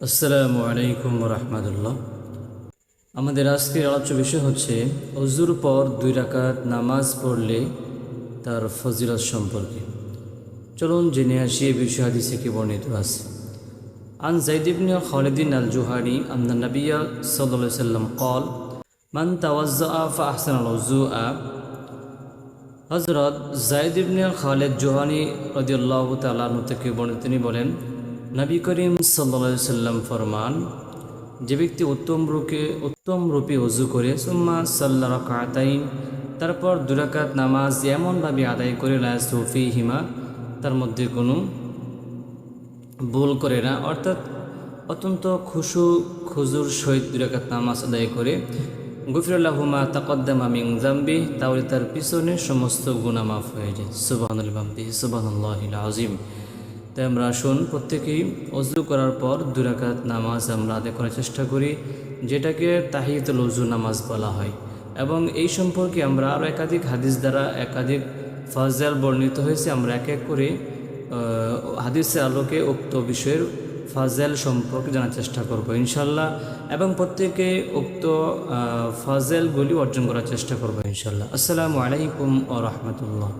আসসালামু আলাইকুম রহমতুল্লাহ। আমাদের আজকের আলোচ্য বিষয় হচ্ছে, অজুর পর দুই রাকাত নামাজ পড়লে তার ফজিলত সম্পর্কে। চলুন জেনে আসি এই বিষয় হাদিসে কি বর্ণিত আছে। আন জাইদিবনে খালিদিন আল জুহানি আন্না নবিয়া সাল্লাহ সাল্লাম কল মান তাওয়াজ্জা ফা আহসান আল উজুআ হজরত জায়দ ইবনে খালেদ জোহানি রদিয়াল্লাহ তালু থেকে বর্ণিত তিনি বলেন নবী করিম সাল্লা সাল্লাম ফরমান, যে ব্যক্তি উত্তম রূপে উত্তম রূপে অজু করে, সুম্মা সাল্লা রাকাতাইন, তারপর দুরাকাত নামাজ এমনভাবে আদায় করে লাফি হিমা তার মধ্যে কোনো ভুল করে না। অর্থাৎ অত্যন্ত খুশু, খুজুর সহিত দুরাকাত নামাজ আদায় করে, গুফিরুল্লাহুমা তাকদ্দামা মিং জাম্বি তাহলে তার পিছনে সমস্ত গুণা মাফ হয়ে যায়। বাম্বি সুবাহানুল্লাহ আজিম তাই আমরা আসুন প্রত্যেকেই অজু করার পর দুরাকাত নামাজ আমরা আদায় করার চেষ্টা করি, যেটাকে তাহিদুল অজু নামাজ বলা হয়। এবং এই সম্পর্কে আমরা আরও একাধিক হাদিস দ্বারা একাধিক ফাজাল বর্ণিত হয়েছে, আমরা এক এক করে হাদিসের আলোকে উক্ত বিষয়ের ফাজেল সম্পর্কে জানার চেষ্টা করব ইনশাল্লাহ। এবং প্রত্যেকে উক্ত ফাজেলগুলি অর্জন করার চেষ্টা করব ইনশাল্লাহ। আসসালামু আলাইকুম ও রহমতুল্লাহ।